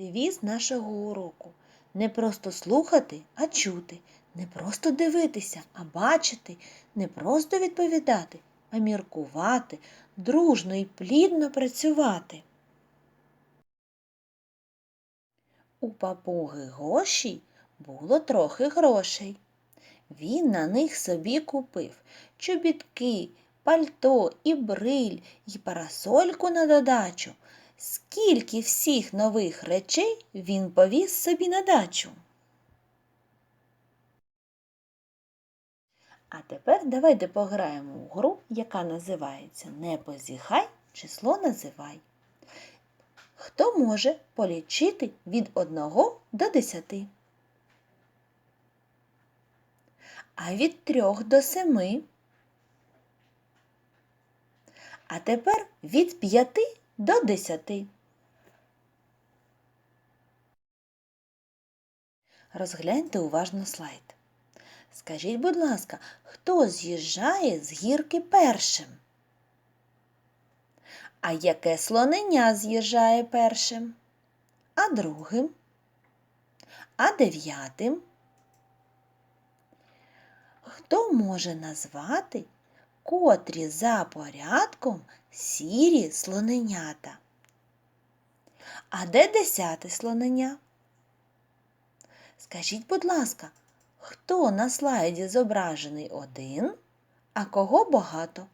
Девіз нашого уроку не просто слухати, а чути, не просто дивитися, а бачити, не просто відповідати, а міркувати, дружно і плідно працювати. У папуги Гоші було трохи грошей. Він на них собі купив чобітки, пальто і бриль, і парасольку на додачу. Скільки всіх нових речей він повіз собі на дачу. А тепер давайте пограємо у гру, яка називається Не позіхай, число називай. Хто може полічити від 1 до 10? А від 3 до 7? А тепер від 5 до 10. Розгляньте уважно слайд. Скажіть, будь ласка, хто з'їжджає з гірки першим? А яке слонення з'їжджає першим? А другим? А дев'ятим? Хто може назвати котрі за порядком сірі слоненята? А де десяте слонення? Скажіть, будь ласка, хто на слайді зображений один, а кого багато?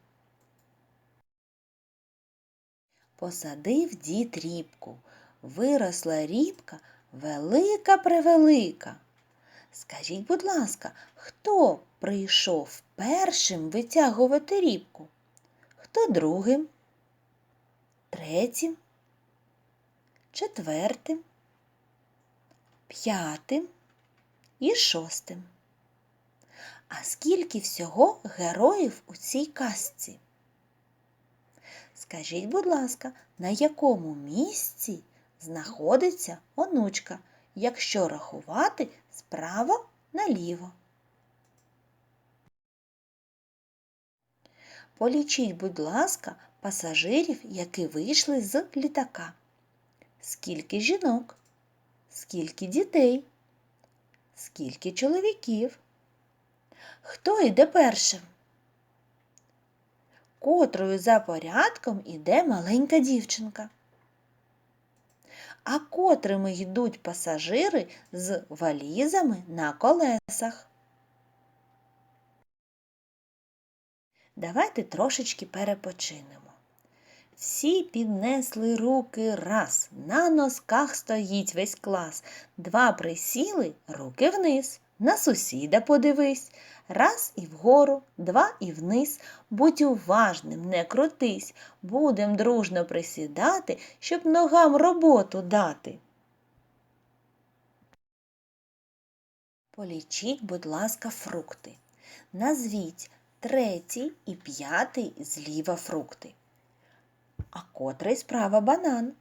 Посадив дід рібку. Виросла рібка велика-превелика. Скажіть, будь ласка, хто прийшов першим витягувати рібку? Хто другим? Третім? Четвертим? П'ятим і шостим. А скільки всього героїв у цій казці? Скажіть, будь ласка, на якому місці знаходиться онучка, якщо рахувати справа наліво? Полічіть, будь ласка, пасажирів, які вийшли з літака. Скільки жінок? Скільки дітей? Скільки чоловіків? Хто йде першим? Котрою за порядком іде маленька дівчинка? А котрими йдуть пасажири з валізами на колесах? Давайте трошечки перепочинемо. Всі піднесли руки раз, на носках стоїть весь клас. Два присіли, руки вниз, на сусіда подивись. Раз і вгору, два і вниз. Будь уважним, не крутись. Будем дружно присідати, щоб ногам роботу дати. Полічіть, будь ласка, фрукти. Назвіть третій і п'ятий зліва фрукти. А котрий справа банан.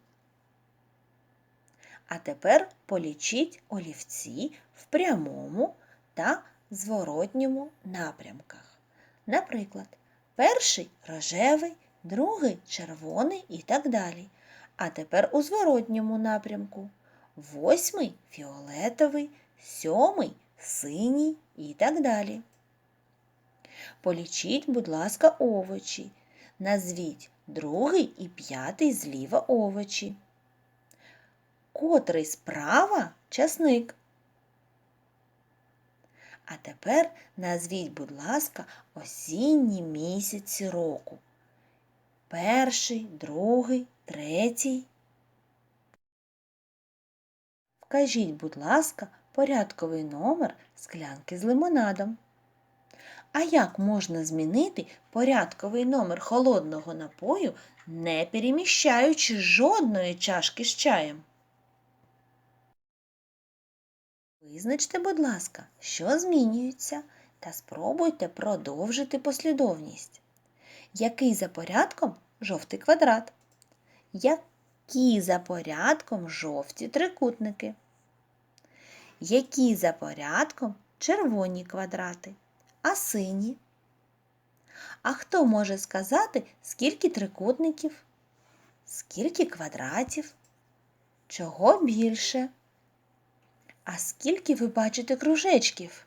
А тепер полічіть олівці в прямому та зворотньому напрямках. Наприклад, перший рожевий, другий червоний і так далі. А тепер у зворотньому напрямку. Восьмий фіолетовий, сьомий синій і так далі. Полічіть, будь ласка, овочі. Назвіть другий і п'ятий зліва овочі. Котрий справа часник. А тепер назвіть, будь ласка, осінні місяці року. Перший, другий, третій. Вкажіть, будь ласка, порядковий номер склянки з лимонадом. А як можна змінити порядковий номер холодного напою, не переміщаючи жодної чашки з чаєм? Визначте, будь ласка, що змінюється, та спробуйте продовжити послідовність. Який за порядком жовтий квадрат? Які за порядком жовті трикутники? Які за порядком червоні квадрати? А сині? А хто може сказати, скільки трикутників? Скільки квадратів? Чого більше? А скільки ви бачите кружечків?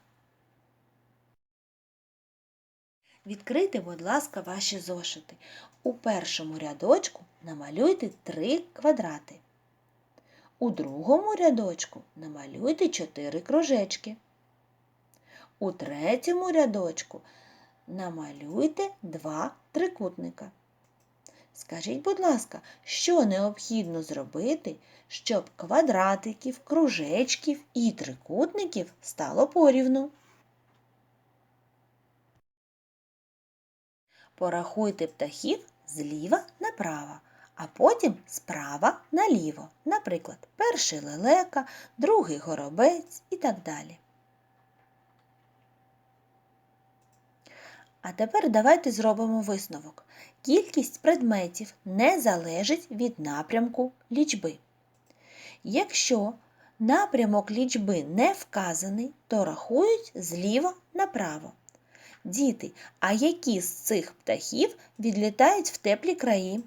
Відкрийте, будь ласка, ваші зошити. У першому рядочку намалюйте три квадрати. У другому рядочку намалюйте чотири кружечки. У третьому рядочку намалюйте два трикутника. Скажіть, будь ласка, що необхідно зробити, щоб квадратиків, кружечків і трикутників стало порівну? Порахуйте птахів зліва направо, а потім справа наліво. Наприклад, перший лелека, другий горобець і так далі. А тепер давайте зробимо висновок. Кількість предметів не залежить від напрямку лічби. Якщо напрямок лічби не вказаний, то рахують зліва направо. Діти, а які з цих птахів відлітають в теплі краї?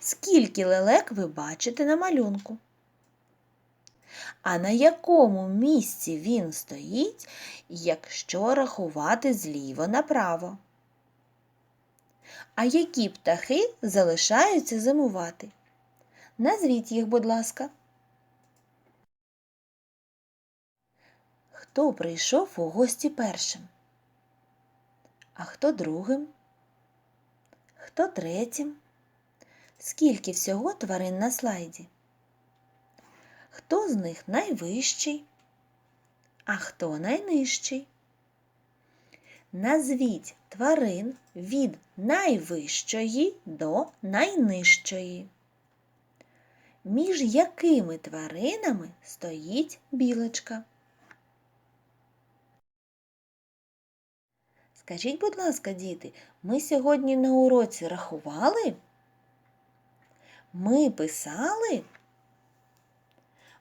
Скільки лелек ви бачите на малюнку? А на якому місці він стоїть, якщо рахувати зліво направо? А які птахи залишаються зимувати? Назвіть їх, будь ласка. Хто прийшов у гості першим? А хто другим? Хто третім? Скільки всього тварин на слайді? Хто з них найвищий? А хто найнижчий? Назвіть тварин від найвищої до найнижчої. Між якими тваринами стоїть білочка? Скажіть, будь ласка, діти, ми сьогодні на уроці рахували? Ми писали?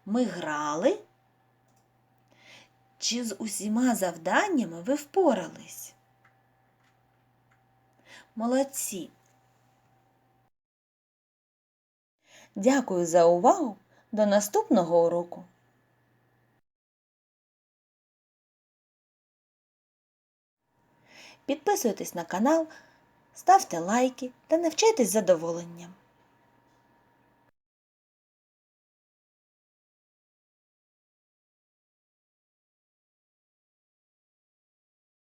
Ми грали? Чи з усіма завданнями ви впорались? Молодці! Дякую за увагу! До наступного уроку! Підписуйтесь на канал, ставте лайки та навчайтесь задоволенням.